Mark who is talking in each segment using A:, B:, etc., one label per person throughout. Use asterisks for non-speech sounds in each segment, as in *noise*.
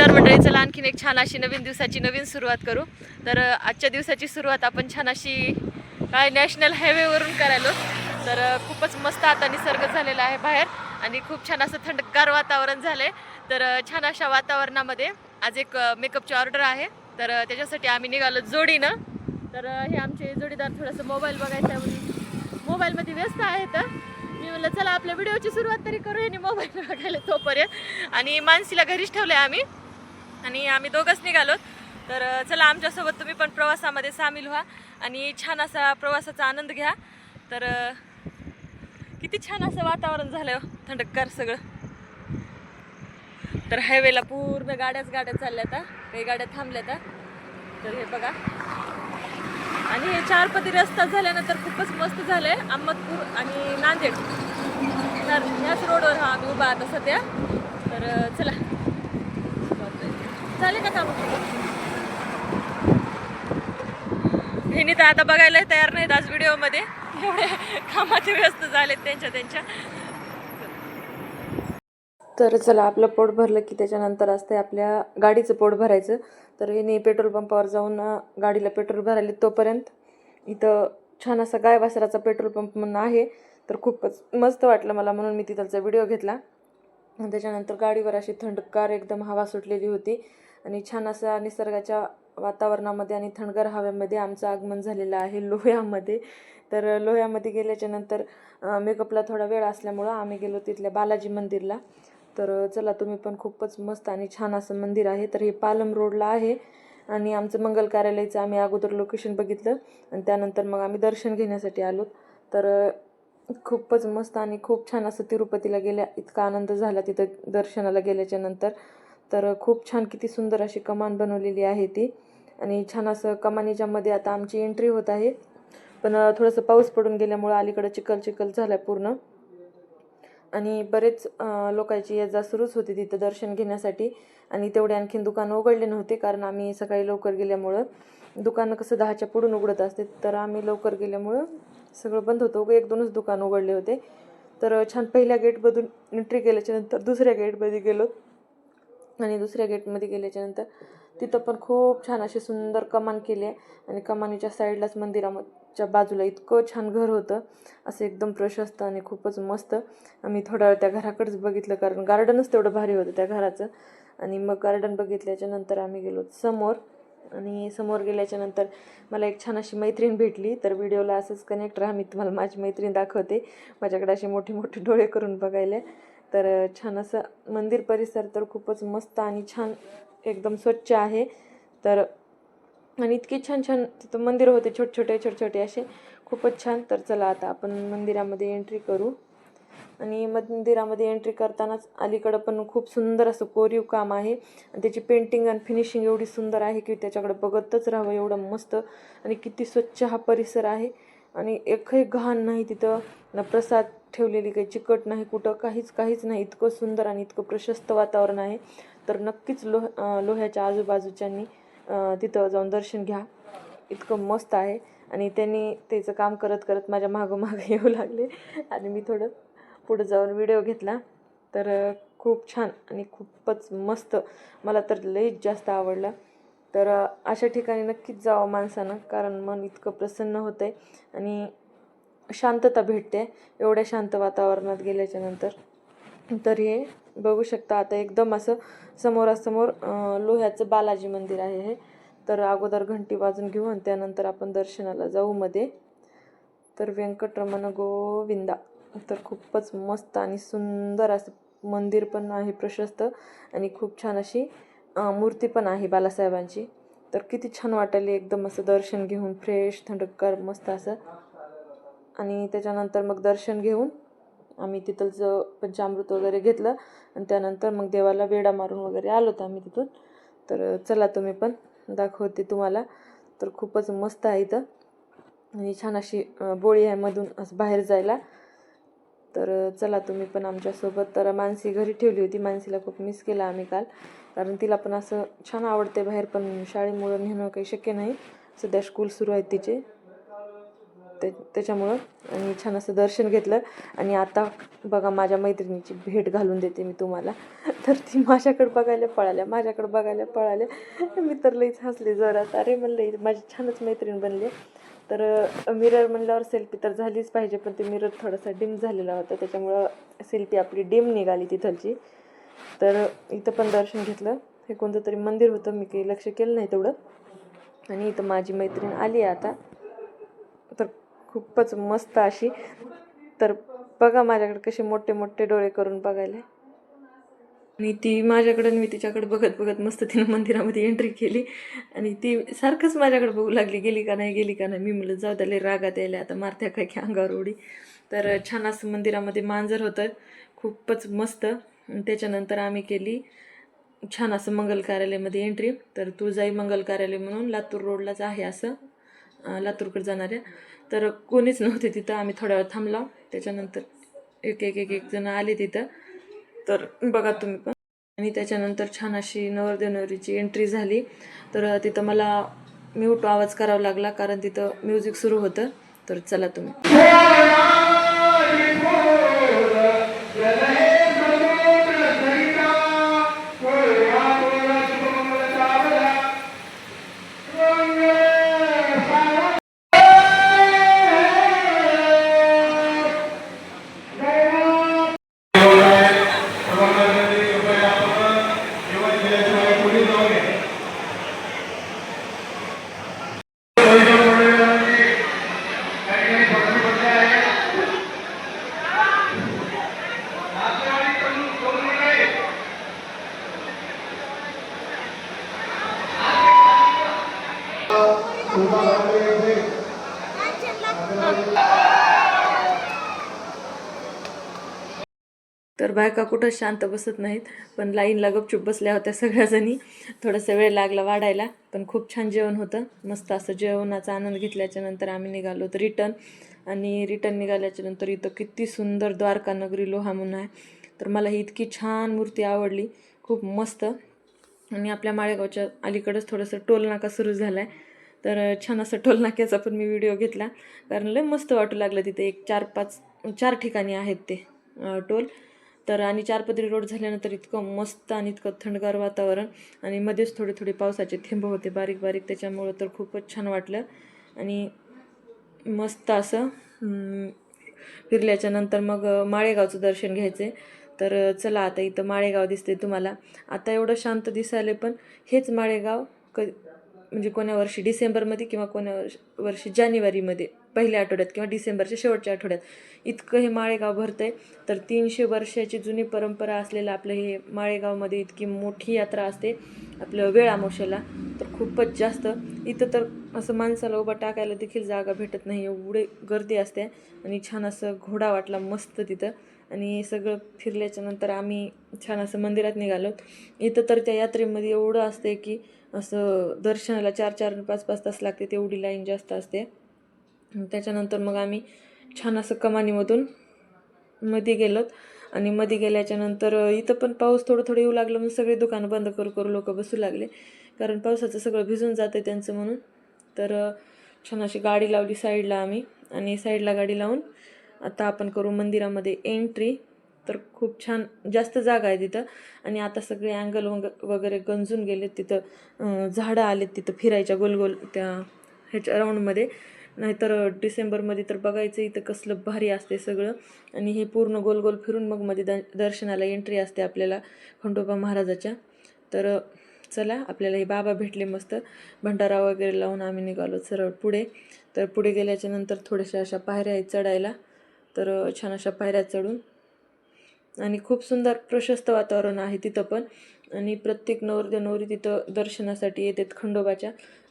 A: नमस्कार मंडळी चला आणखीन एक छान अशी नवीन दिवसाची नवीन सुरुवात करू. तर आजच्या दिवसाची सुरुवात आपण छान अशी काय नॅशनल हायवेवरून करायलो. तर खूपच मस्त आता निसर्ग झालेला आहे बाहेर आणि खूप छान असं थंडगार वातावरण झालं आहे तर छान अशा वातावरणामध्ये आज एक मेकअपची ऑर्डर आहे. तर त्याच्यासाठी आम्ही निघालो जोडीनं. तर हे आमचे जोडीदार थोडंसं मोबाईल बघायचा म्हणून मोबाईलमध्ये व्यस्त आहेत. मी म्हणलं चला आपल्या व्हिडिओची सुरुवात तरी करू आणि मोबाईल बघायला तोपर्यंत. आणि मानसीला घरीच ठेवलं आहे आम्ही. आणि आम्ही दोघंच निघालो. तर चला आमच्यासोबत तुम्ही पण प्रवासामध्ये सामील व्हा आणि छान असा प्रवासाचा आनंद घ्या. तर किती छान असं वातावरण झालं हो, सगळं. तर हायवेला पूर्ण गाड्याच गाड्या चालल्या आता काही गाड्या थांबल्या आता तर हे बघा. आणि हे चारपदी रस्ता झाल्यानंतर खूपच मस्त झालंय. अहमदपूर आणि नांदेड. तर ह्याच रोडवर हा आम्ही उभा आता सध्या. तर चला. झाले का काम? हिनी तर आता बघायला तयार नाहीत आज व्हिडिओमध्ये. एवढे कामात व्यस्त झालेत त्यांच्या त्यांच्या. तर चला आपलं पोट भरलं की त्याच्यानंतर असते आपल्या गाडीचं पोट भरायचं. तर हिने पेट्रोल पंपावर जाऊन गाडीला पेट्रोल भरायला तोपर्यंत इथं छान असा गाय वासराचा पेट्रोल पंप म्हणून आहे. तर खूपच मस्त वाटलं मला म्हणून मी तिथलचा व्हिडिओ घेतला. त्याच्यानंतर गाडीवर अशी थंडगार एकदम हवा सुटलेली होती. आणि छान असा निसर्गाच्या वातावरणामध्ये आणि थंडगार हव्यामध्ये आमचं आगमन झालेलं आहे *laughs* लोह्यामध्ये. तर लोह्यामध्ये गेल्याच्यानंतर मेकअपला थोडा वेळ असल्यामुळं आम्ही गेलो तिथल्या बालाजी मंदिरला. तर चला तुम्ही पण खूपच मस्त आणि छान असं मंदिर आहे. तर हे पालम रोडला आहे आणि आमचं मंगल कार्यालयाचं आम्ही अगोदर लोकेशन बघितलं आणि त्यानंतर मग आम्ही दर्शन घेण्यासाठी आलो. तर खूपच मस्त आणि खूप छान असं तिरुपतीला गेल्या इतका आनंद झाला तिथं दर्शनाला गेल्याच्यानंतर. तर खूप छान किती सुंदर अशी कमान बनवलेली आहे ती. आणि छान असं कमानीच्या मध्ये आता आमची एंट्री होत आहे. पण थोडंसं पाऊस पडून गेल्यामुळं अलीकडं चिखल चिखल झाला पूर्ण. आणि बरेच लोकांची ये जा सुरूच होती तिथं दर्शन घेण्यासाठी. आणि तेवढे आणखीन दुकानं उघडले नव्हते कारण आम्ही सकाळी लवकर गेल्यामुळं दुकानं कसं दहाच्या पुढून उघडत असते तर आम्ही लवकर गेल्यामुळं सगळं बंद होतं. एक दोनच दुकान उघडले होते. तर छान पहिल्या गेटमधून एंट्री केल्याच्यानंतर दुसऱ्या गेटमध्ये गेलो. आणि दुसऱ्या गेटमध्ये गेल्याच्यानंतर तिथं पण खूप छान अशी सुंदर कमान केली आहे. आणि कमानीच्या साईडलाच मंदिराच्या बाजूला इतकं छान घर होतं. असं एकदम प्रशस्त आणि खूपच मस्त. आम्ही थोडा वेळ त्या घराकडेच बघितलं कारण गार्डनच तेवढं भारी होतं त्या घराचं. आणि मग गार्डन बघितल्याच्या नंतर आम्ही गेलो समोर. आणि समोर गेल्याच्यानंतर मला एक छान अशी मैत्रीण भेटली. तर व्हिडिओला असंच कनेक्ट राहा मी तुम्हाला माझी मैत्रीण दाखवते. माझ्याकडे असे मोठे मोठे डोळे करून बघायला. तर छान असं मंदिर परिसर तर खूपच मस्त आणि छान एकदम स्वच्छ आहे. तर आणि इतके छान छान तिथं मंदिर होते छोटे छोटे छोटे छोटे असे. खूपच छान. तर चला आता आपण मंदिरामध्ये एंट्री करू. आणि मंदिरामध्ये एंट्री करतानाच अलीकडं पण खूप सुंदर असं कोरीव काम आहे. आणि त्याची पेंटिंग आणि फिनिशिंग एवढी सुंदर आहे की त्याच्याकडं बघतच राहावं एवढं मस्त. आणि किती स्वच्छ हा परिसर आहे. आणि एकही घाण नाही तिथं. न प्रसाद ठेवलेली काही चिकट नाही कुठं. काहीच काहीच नाही. इतकं सुंदर आणि इतकं प्रशस्त वातावरण आहे. तर नक्कीच लोह लोह्याच्या आजूबाजूच्यांनी तिथं जाऊन दर्शन घ्या. इतकं मस्त आहे. आणि त्यांनी त्याचं काम करत करत माझ्या मागं मागं *laughs* येऊ लागले. आणि मी थोडं पुढं जाऊन व्हिडिओ घेतला. तर खूप छान आणि खूपच मस्त. मला तर लईच जास्त आवडलं. तर अशा ठिकाणी नक्कीच जावं माणसानं कारण मन इतकं प्रसन्न होतं आहे आणि शांतता भेटते एवढ्या शांत वातावरणात गेल्याच्यानंतर. तर हे बघू शकता आता एकदम असं समोरासमोर लोह्याचं बालाजी मंदिर आहे हे. तर अगोदर घंटी वाजून घेऊ आणि त्यानंतर आपण दर्शनाला जाऊ मध्ये. तर व्यंकटरमण गोविंदा. तर खूपच मस्त आणि सुंदर असं मंदिर पण आहे प्रशस्त आणि खूप छान अशी मूर्ती पण आहे बालासाहेबांची. तर किती छान वाटायली एकदम असं दर्शन घेऊन फ्रेश थंडकर मस्त असं. आणि त्याच्यानंतर मग दर्शन घेऊन आम्ही तिथलचं पंचामृत वगैरे घेतलं आणि त्यानंतर मग देवाला वेडा मारून वगैरे आलो होतो आम्ही तिथून. तर चला तुम्ही पण दाखवते तुम्हाला. तर खूपच मस्त आहे इथं. आणि छान अशी बोळी आहे मधून असं बाहेर जायला. तर चला तुम्ही पण आमच्यासोबत तर मानसी घरी ठेवली होती. मानसीला खूप मिस केला आम्ही काल. कारण तिला पण असं छान आवडते बाहेर पण शाळेमुळं नेणं काही शक्य नाही. सध्या स्कूल सुरू आहेत तिचे. ते त्याच्यामुळं. आणि छान असं दर्शन घेतलं. आणि आता बघा माझ्या मैत्रिणीची भेट घालून देते मी तुम्हाला. तर ती माझ्याकडे बघायला पळाल्या. माझ्याकडे बघायला पळाल्या. मी तर लईच हसले जरा. अरे म्हणलं माझी छानच मैत्रीण बनली. तर मिरर म्हणल्यावर सेल्फी तर झालीच पाहिजे पण ते मिरर थोडासा डिम झालेला होता. त्याच्यामुळं सेल्फी आपली डिम निघाली तिथलची. तर इथं पण दर्शन घेतलं. हे कोणतं तरी मंदिर होतं मी काही लक्ष केलं नाही तेवढं. आणि इथं माझी मैत्रीण आली आहे आता. तर खूपच मस्त अशी. तर बघा माझ्याकडे कसे मोठे मोठे डोळे करून बघायला. आणि ती माझ्याकडे आणि मी तिच्याकडे बघत बघत मस्त तिनं मंदिरामध्ये एंट्री केली. आणि ती सारखंच माझ्याकडे बघू लागली गेली का नाही गेली का नाही. मी म्हणलं जाऊ द्याले रागात यायला आता मारत्या काय की अंगावर उडी. तर छान असं मंदिरामध्ये मांजर होतं. खूपच मस्त. त्याच्यानंतर आम्ही केली छान असं मंगल कार्यालयामध्ये एंट्री तर तुळजाई मंगल कार्यालय म्हणून लातूर रोडलाच आहे असं लातूरकडे जाणाऱ्या. तर कोणीच नव्हते तिथं. आम्ही थोडा वेळ थांबलो. त्याच्यानंतर एक एक एक एक जण आले तिथं. तर बघा तुम्ही पण. आणि त्याच्यानंतर छान अशी नवरदेवनवरीची एंट्री झाली. तर तिथं मला म्यूट आवाज करावा लागला कारण तिथं म्युझिक सुरू होतं. तर चला तुम्ही. तर बायका कुठं शांत बसत नाहीत पण लाईनला गपचूप बसल्या होत्या सगळ्याजणी. थोडासा वेळ लागला वाढायला पण खूप छान जेवण होतं. मस्त असं जेवणाचा आनंद घेतल्याच्या नंतर आम्ही निघालो तर रिटर्न. आणि रिटर्न निघाल्याच्या नंतर इथं किती सुंदर द्वारका नगरी लोहा म्हणून आहे. तर मला ही इतकी छान मूर्ती आवडली. खूप मस्त. आणि आपल्या माळेगावच्या अलीकडंच थोडंसं टोलनाका सुरू झाला आहे तर छान असं टोलनाक्याचा पण मी व्हिडिओ घेतला. कारण लय मस्त वाटू लागलं तिथे. एक चार पाच चार ठिकाणी आहेत ते टोल. तर आणि चारपदरी रोड झाल्यानंतर इतकं मस्त आणि इतकं थंडगार वातावरण. आणि मध्येच थोडे थोडे पावसाचे थेंब होते बारीक बारीक. त्याच्यामुळं तर खूपच छान वाटलं. आणि मस्त असं फिरल्याच्या नंतर मग माळेगावचं दर्शन घ्यायचे तर चला आता इथं माळेगाव दिसते तुम्हाला. आता एवढं शांत दिसायले पण हेच माळेगाव क म्हणजे कोण्या वर्षी डिसेंबरमध्ये किंवा कोण्या वर्ष वर्षी जानेवारीमध्ये पहिल्या आठवड्यात किंवा डिसेंबरच्या शेवटच्या आठवड्यात इतकं हे माळेगाव भरतं आहे तर तीनशे वर्षाची जुनी परंपरा असलेलं आपलं हे माळेगावमध्ये इतकी मोठी यात्रा असते आपलं वेळामोशाला. तर खूपच जास्त. इथं तर असं माणसाला उभं टाकायला देखील जागा भेटत नाही एवढे गर्दी असते आणि छान असं घोडा वाटला मस्त तिथं. आणि सगळं फिरल्याच्या नंतर आम्ही छान असं मंदिरात निघालो. इथं तर त्या यात्रेमध्ये एवढं असते की असं दर्शनाला चार चार पाच पाच तास लागते तेवढी लाईन जास्त असते. त्याच्यानंतर मग आम्ही छान असं कमानीमधून मध्ये गेलोत. आणि मध्ये गेल्याच्यानंतर इथं पण पाऊस थोडं थोडं येऊ लागलं म्हणून सगळे दुकानं बंद करू करू लोक बसू लागले. कारण पावसाचं सगळं भिजून जातं त्यांचं म्हणून. तर छान अशी गाडी लावली साईडला आम्ही. आणि साईडला गाडी लावून आता आपण करू मंदिरामध्ये एंट्री तर खूप छान जास्त जागा आहे तिथं. आणि आता सगळे अँगल वग वगैरे गंजून गेलेत तिथं. झाडं आलेत तिथं फिरायच्या गोल गोल त्या ह्याच्या राऊंडमध्ये नाहीतर डिसेंबरमध्ये तर बघायचं इथं कसलं भारी असते सगळं. आणि हे पूर्ण गोल गोल फिरून मग मध्ये द दर्शनाला एंट्री असते आपल्याला खंडोबा महाराजाच्या. तर चला आपल्याला हे बाबा भेटले मस्त. भंडारा वगैरे लावून आम्ही निघालो सरळ पुढे. तर पुढे गेल्याच्यानंतर थोड्याशा अशा पायऱ्या आहेत चढायला. तर छान अशा पायऱ्या चढून. आणि खूप सुंदर प्रशस्त वातावरण आहे तिथं पण. आणि प्रत्येक नवरदेव नवरी तिथं दर्शनासाठी येतात खंडोबाच्या.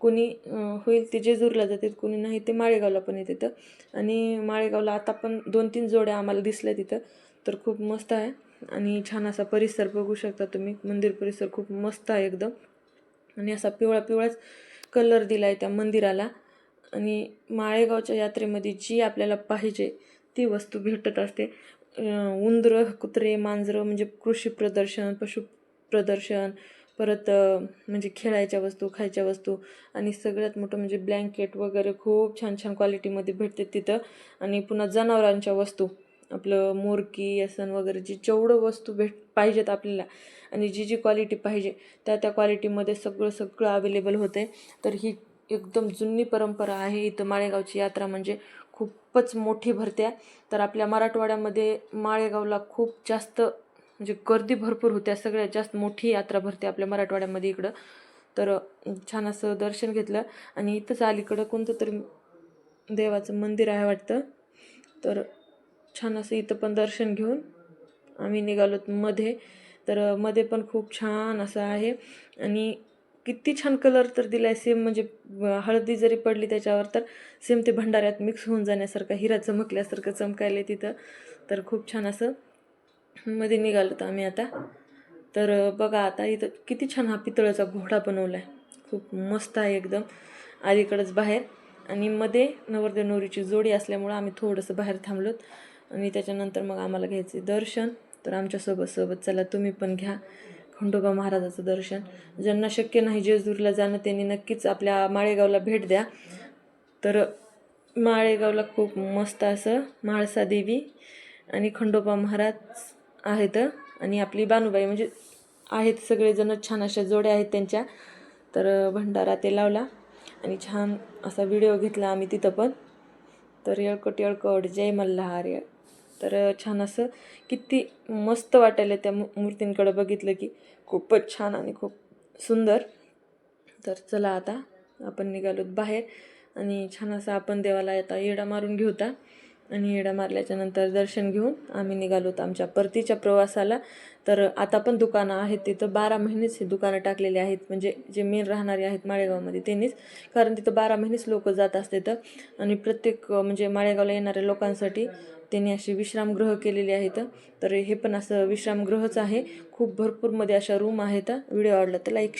A: कोणी होईल ते जेजूरला जातात कोणी नाही ते माळेगावला पण येते आणि माळेगावला आता पण दोन तीन जोड्या आम्हाला दिसल्या तिथं. तर खूप मस्त आहे. आणि छान असा परिसर बघू शकता तुम्ही. मंदिर परिसर खूप मस्त आहे एकदम. आणि असा पिवळा पिवळाच कलर दिला आहे त्या मंदिराला. आणि माळेगावच्या यात्रेमध्ये जी आपल्याला पाहिजे ती वस्तू भेटत असते. उंदरं कुत्रे मांजरं म्हणजे कृषी प्रदर्शन पशु प्रदर्शन परत म्हणजे खेळायच्या वस्तू खायच्या वस्तू आणि सगळ्यात मोठं म्हणजे ब्लँकेट वगैरे खूप छान छान क्वालिटीमध्ये भेटते तिथं. आणि पुन्हा जनावरांच्या वस्तू आपलं मोरकी असन वगैरे जी जेवढं वस्तू भेट पाहिजेत आपल्याला आणि जी जी क्वालिटी पाहिजे त्या त्या क्वालिटीमध्ये सगळं सगळं अवेलेबल होते. तर ही एकदम जुनी परंपरा आहे. इथं माळेगावची यात्रा म्हणजे खूपच मोठी भरत्या तर आपल्या मराठवाड्यामध्ये माळेगावला खूप जास्त म्हणजे गर्दी भरपूर होत्या सगळ्यात जास्त मोठी यात्रा भरते आपल्या मराठवाड्यामध्ये इकडं. तर छान असं दर्शन घेतलं. आणि इथंच अलीकडं कोणतं तरी देवाचं मंदिर आहे वाटतं. तर छान असं इथं पण दर्शन घेऊन आम्ही निघालो मध्ये तर मध्ये पण खूप छान असं आहे. आणि किती छान कलर तर दिला आहे सेम म्हणजे हळदी जरी पडली त्याच्यावर तर सेम ते भंडाऱ्यात मिक्स होऊन जाण्यासारखं हिरा चमकल्यासारखं चमकायला तिथं. तर खूप छान असं मध्ये निघालो तर आम्ही आता. तर बघा आता इथं किती छान हा पितळाचा घोडा बनवला आहे खूप मस्त आहे एकदम. अलीकडंच बाहेर. आणि मध्ये नवरदेव नवरीची जोडी असल्यामुळं आम्ही थोडंसं बाहेर थांबलोत. आणि त्याच्यानंतर मग आम्हाला घ्यायचे दर्शन. तर आमच्यासोबत सोबत चला तुम्ही पण घ्या. खंडोबा महाराजाचं दर्शन. ज्यांना शक्य नाही जेजुरीला जाणं त्यांनी नक्कीच आपल्या माळेगावला भेट द्या. तर माळेगावला खूप मस्त असं म्हाळसा देवी आणि खंडोबा महाराज आहेत आणि आपली बानुबाई म्हणजे आहेत सगळेजण छान अशा जोड्या आहेत त्यांच्या. तर भंडारा ते लावला आणि छान असा व्हिडिओ घेतला आम्ही तिथं पण. तर येळकट येळकट जय मल्हार तर छान असं किती मस्त वाटायला त्या मू मूर्तींकडं बघितलं की. खूपच छान आणि खूप सुंदर. तर चला आता आपण निघालोत बाहेर आणि छान असं आपण देवाला आता येडा मारून घेऊता. आणि येडा मारल्याच्यानंतर दर्शन घेऊन आम्ही निघालोत आमच्या परतीच्या प्रवासाला. तर आता पण दुकानं आहेत तिथं. बारा महिनेच हे दुकानं टाकलेले आहेत. म्हणजे जे मेन राहणारे आहेत माळेगावमध्ये त्यांनीच. कारण तिथं बारा महिनेच लोक जात असते तर. आणि प्रत्येक म्हणजे माळेगावला येणाऱ्या लोकांसाठी त्यांनी अशी विश्रामगृह केलेली आहेत तर. हे पण असं विश्रामगृहच आहे. खूप भरपूरमध्ये अशा रूम आहेत. व्हिडिओ आवडला तर लाईक